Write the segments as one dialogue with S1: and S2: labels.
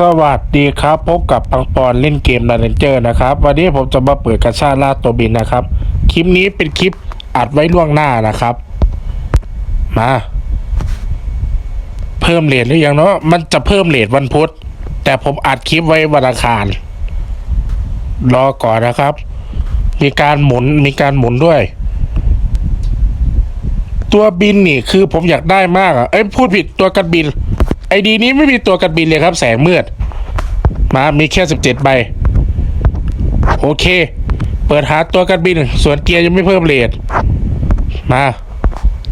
S1: สวัสดีครับพบกับปังปอนเล่นเกมดาเรนเจอร์นะครับวันนี้ผมจะมาเปิดกระชาล่าตัวบินนะครับ คลิปนี้เป็นคลิปอัดไว้ล่วงหน้านะครับ มา เพิ่มเลทหรือยังเนาะมันจะเพิ่มเลทวันพุธแต่ผมอัดคลิปไว้วันอังคาร รอก่อนนะครับ มีการหมุนมีการหมุนด้วย ตัวบินนี่คือผมอยากได้มากอะเอ้ยพูดผิดตัวกันบิน อดีนี้ไม่มีตัวกันบินเลยครับ แสงมืด มามีแค่สิบเจ็ดใบ โอเค เปิดหาตัวกันบิน ส่วนเกียร์ยังไม่เพิ่มเลทมา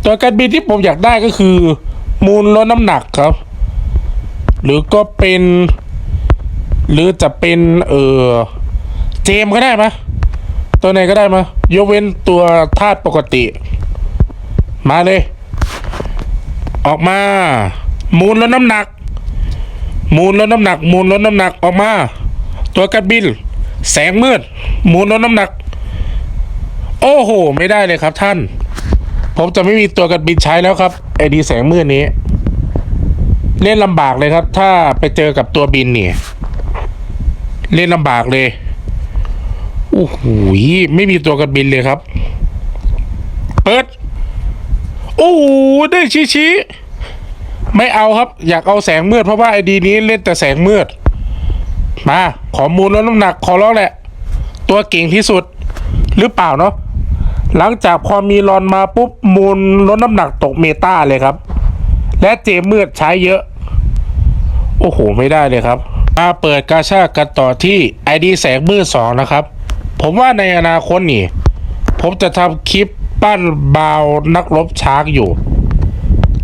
S1: ตัวกันบินที่ผมอยากได้ก็คือ มูลลดน้ำหนักครับ หรือก็เป็น หรือจะเป็น เออเจมก็ได้ไหมตัวไหนก็ได้มะยกเว้นตัวธาตุปกติ มาเลย ออกมา มูลลดน้ำหนัก มูลลดน้ำหนัก มูลลดน้ำหนักออกมา ตัวกันบิน แสงมืด มูลลดน้ำหนัก โอ้โห ไม่ได้เลยครับท่าน ผมจะไม่มีตัวกันบินใช้แล้วครับไอดีแสงมืดนี้ เล่นลำบากเลยครับ ถ้าไปเจอกับตัวบินเนี่ยเล่นลำบากเลยโอ้โหไม่มีตัวกันบินเลยครับ เปิด โอ้ได้ชี้ชี้ ไม่เอาครับ อยากเอาแสงมืดเพราะว่าไอดีนี้เล่นแต่แสงมืด มาขอมูลลดน้ำหนักขอร้องแหละ ตัวเก่งที่สุดหรือเปล่าเนาะหลังจากพอมีรอนมาปุ๊บมูลลดน้ำหนักตกเมตาเลยครับ และเจมมืดใช้เยอะ โอ้โห ไม่ได้เลยครับ มาเปิดกาชากันต่อที่ ID แสงมืดสองนะครับ ผมว่าในอนาคตนี่ ผมจะทำคลิปปั้นบาวนักรบช้างอยู่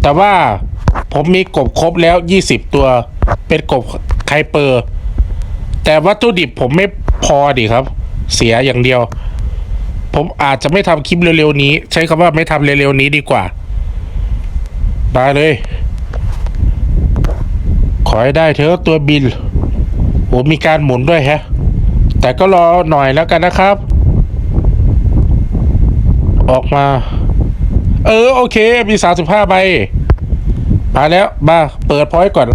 S1: แต่ว่า ผมมีกบครบแล้ว20ตัว เป็นกบไคเปอร์ แต่วัตถุดิบผมไม่พอดิครับ เสียอย่างเดียว ผมอาจจะไม่ทำคลิปเร็วๆนี้ ใช้คำว่าไม่ทำเร็วๆนี้ดีกว่า ได้เลย ขอให้ได้เถอะตัวบินโหมีการหมุนด้วยแฮะ แต่ก็รอหน่อยแล้วกันนะครับ ออกมา เออ โอเค มีสามสิบห้าใบ มาแล้วมาเปิดพอยต์ก่อน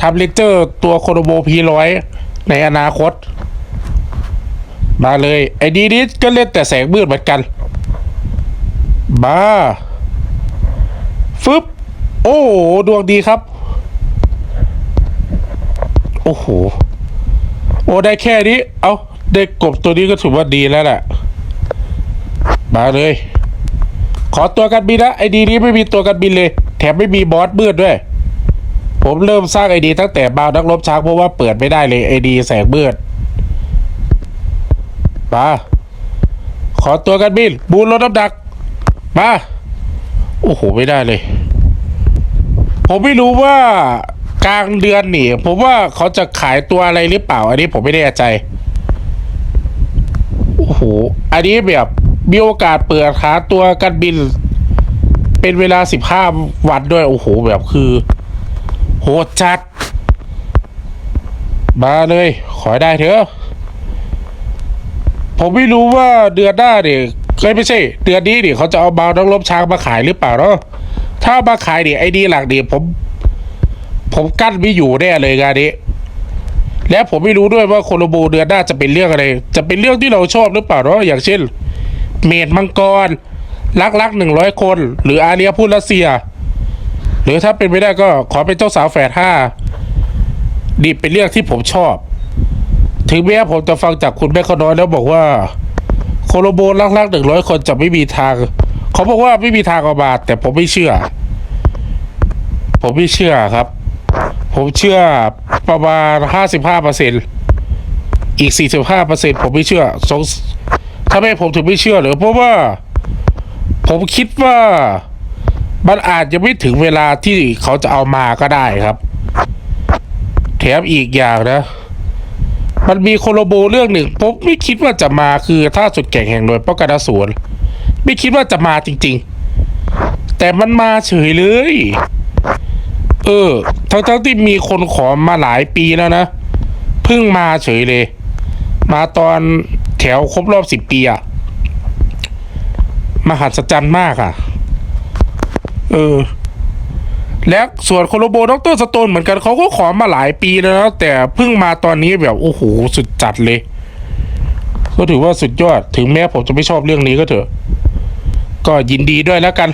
S1: ทำเลเจอร์ตัวโคโนโบพีร้อยในอนาคต มาเลยไอ้ดีนี้ก็เล่นแต่แสงมืดเหมือนกัน มาฟึบโอ้โหดวงดีครับ โอ้โห โอ้ได้แค่นี้ เอาได้กบตัวนี้ก็ถือว่าดีแล้วแหละมาเลย ขอตัวกันบินนะไอดีนี้ไม่มีตัวกันบินเลย มไม่มีบอสมืดด้วย ผมเริ่มสร้างไอดีตั้งแต่บาวนักรบช้างเพราะว่าเปิดไม่ได้เลยไอดีแสงมืดมาขอตัวกันบินบูนลดน้ำหนักมาโอ้โหไม่ได้เลย ผมไม่รู้ว่ากลางเดือนนี่ ผมว่าเขาจะขายตัวอะไรหรือเปล่า อันนี้ผมไม่แน่ใจโอ้โหอันนี้แบบมีโอกาสเปิดหาตัวกันบิน เป็นเวลาสิบห้าวันด้วย โอ้โห แบบคือ โหดจัด มาเลย ขอได้เถอะ ผมไม่รู้ว่าเดือนหน้าเนี่ยไม่ใช่ เดือนนี้เนี่ยเขาจะเอาบาวนักรบช้างมาขายหรือเปล่าเนาะถ้ามาขายเนี่ยไอ้ดีหลักเนี่ยผม ผมกั้นไม่อยู่แน่เลยงานนี้และผมไม่รู้ด้วยว่าโคโลโบเดือนหน้าจะเป็นเรื่องอะไร จะเป็นเรื่องที่เราชอบหรือเปล่าเนาะอย่างเช่น เมดมังกร รักรักหนึ่งร้อยคน หรืออาเรียพูดรัสเซีย หรือถ้าเป็นไม่ได้ก็ขอเป็นเจ้าสาวแฝดห้าดีเป็นเรื่องที่ผมชอบ ถึงแม้ผมจะฟังจากคุณแม่ขน้อยแล้วบอกว่า โคโลโบรักรักหนึ่งร้อยคนจะไม่มีทาง เขาบอกว่าไม่มีทางออกมาแต่ผมไม่เชื่อ ผมไม่เชื่อครับ ผมเชื่อประมาณห้าสิบห้าเปอร์เซ็นอีกสี่สิบห้าเปอร์เซ็นผมไม่เชื่อสงถ้าไม่ผมถึงไม่เชื่อหรือเพราะว่า ผมคิดว่ามันอาจจะไม่ถึงเวลาที่เขาจะเอามาก็ได้ครับ แถมอีกอย่างนะ มันมีโคโลโบเรื่องหนึ่งผมไม่คิดว่าจะมาคือท่าสุดแก่งแห่งหน่วยป้องกันสูรไม่คิดว่าจะมาจริง ๆ แต่มันมาเฉยเลย เออทั้งๆที่มีคนขอมาหลายปีแล้วนะเพิ่งมาเฉยเลย มาตอนแถวครบรอบสิบปีอะ มหัศจรรย์มากอะเออ และส่วนโคโลโบด็อกเตอร์สโตนเหมือนกันเขาก็ขอมาหลายปีแล้ว แต่เพิ่งมาตอนนี้แบบ โอ้โห สุดจัดเลย ก็ถือว่าสุดยอด ถึงแม้ผมจะไม่ชอบเรื่องนี้ก็เถอะ ก็ยินดีด้วยแล้วกัน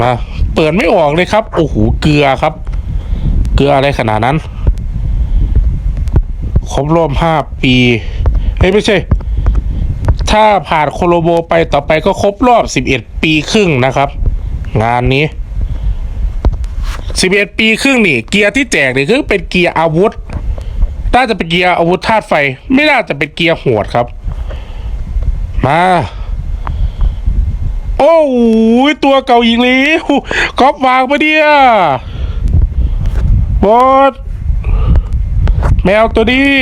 S1: มาเปิดไม่ออกเลยครับ โอ้โห เกลือครับ เกลืออะไรขนาดนั้น ครบรอบห้าปีเฮ้ยไม่ใช่ ถ้าผ่านโคโลโบไปต่อไปก็ครบรอบสิบเอ็ดปีครึ่งนะครับ งานนี้สิบเอ็ดปีครึ่งนี่ เกียร์ที่แจกนี่คือเป็นเกียร์อาวุธ น่าจะเป็นเกียร์อาวุธธาตุไฟ ไม่น่าจะเป็นเกียร์โหดครับ มา โอ้โหตัวเก่าอีกแล้วก๊อปวางปะเนี่ยบอสแมวตัวนี้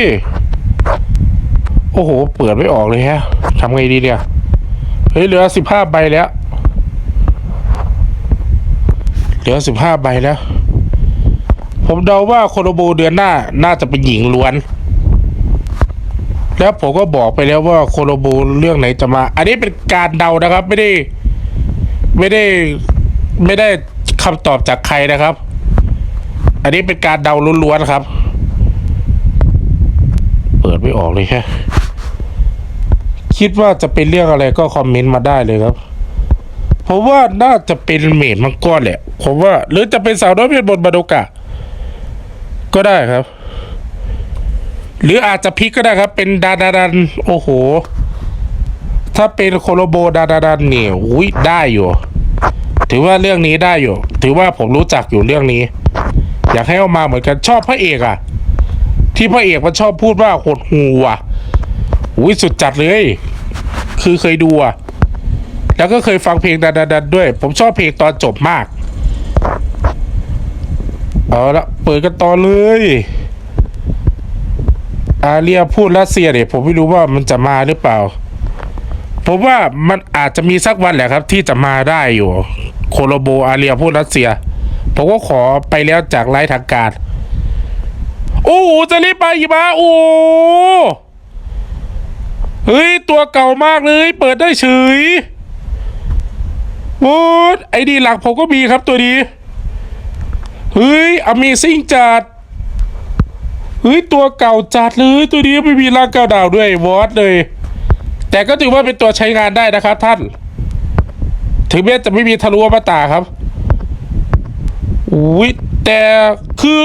S1: โอ้โห เปิดไม่ออกเลยฮะทำไงดีเนี่ย เฮ้ย เหลือสิบห้าใบแล้ว เหลือสิบห้าใบแล้ว ผมเดาว่าโคโลโบเดือนหน้า น่าจะเป็นหญิงล้วน แล้วผมก็บอกไปแล้วว่าโคโลโบเรื่องไหนจะมา อันนี้เป็นการเดานะครับ ไม่ได้ ไม่ได้ ไม่ได้คำตอบจากใครนะครับ อันนี้เป็นการเดาล้วนๆครับ เปิดไม่ออกเลยแค่ คิดว่าจะเป็นเรื่องอะไรก็คอมเมนต์มาได้เลยครับผมว่าน่าจะเป็นเมดมังกรแหละผมว่า หรือจะเป็นสาวน้อยเพชรบนบาโดกะ ก็ได้ครับ หรืออาจจะพลิกก็ได้ครับ เป็นดาดาดัน โอ้โห ถ้าเป็นโคโลโบดาดาดันเนี่ยอุ้ยได้อยู่ ถือว่าเรื่องนี้ได้อยู่ ถือว่าผมรู้จักอยู่เรื่องนี้ อยากให้เอามาเหมือนกันชอบพระเอกอะที่พระเอกมันชอบพูดว่าหดหูอะ อุ้ยสุดจัดเลย คือเคยดูอะแล้วก็เคยฟังเพลงดันดันดันด้วย ผมชอบเพลงตอนจบมาก เอาละเปิดกันต่อเลยอาเรียพูดรัสเซียเนี่ยผมไม่รู้ว่ามันจะมาหรือเปล่า ผมว่ามันอาจจะมีสักวันแหละครับ ที่จะมาได้อยู่ โคโลโบอาเรียพูดรัสเซีย ผมก็ขอไปแล้วจากไลฟ์ทางการ โอ้จะรีบไปอีกมาโอ้ เฮ้ย ตัวเก่ามากเลย เปิดได้เฉยโอ้ไอ้ดีหลักผมก็มีครับตัวนี้เฮ้ย Amazing จัดเฮ้ย ตัวเก่าจัดเลยตัวนี้ไม่มีร่างก้าดาวด้วยวอดเลย แต่ก็ถือว่าเป็นตัวใช้งานได้นะครับท่าน ถึงแม้จะไม่มีทะลุอมตะครับอุ้ยแต่คือ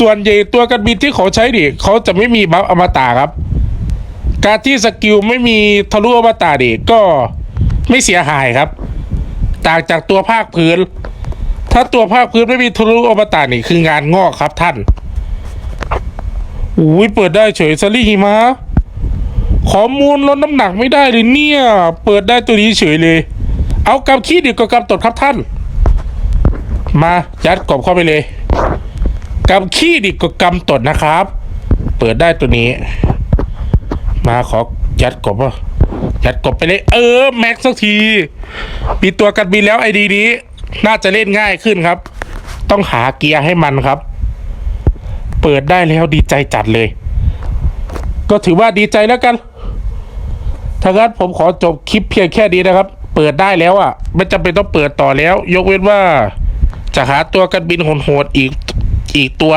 S1: ส่วนใหญ่ตัวกันบินที่เขาใช้ดิเขาจะไม่มีบัฟอมตะครับ การที่สกิลไม่มีทะลุอมตะดิก็ไม่เสียหายครับ ต่างจากตัวภาคพื้น ถ้าตัวภาคพื้นไม่มีทะลุอมตะนี่คืองานงอกครับท่านอุ้ยเปิดได้เฉยซารีหิมะข้อมูลลดน้ำหนักไม่ได้เลยเนี่ย เปิดได้ตัวนี้เฉยเลย เอากำขี้ดีกว่ากำตดครับท่าน มายัดกรอบเข้าไปเลยกำขี้ดีกว่ากำตดนะครับ เปิดได้ตัวนี้ มาขอยัดกบว่ายัดกบไปเลย เออ แม็กสักที มีตัวกันบินแล้วไอดีนี้ น่าจะเล่นง่ายขึ้นครับ ต้องหาเกียร์ให้มันครับ เปิดได้แล้วดีใจจัดเลย ก็ถือว่าดีใจแล้วกันถ้างั้นผมขอจบคลิปเพียงแค่นี้นะครับ เปิดได้แล้วอะไม่จำเป็นต้องเปิดต่อแล้ว ยกเว้นว่า จะหาตัวกันบินโหดๆอีกอีกตัว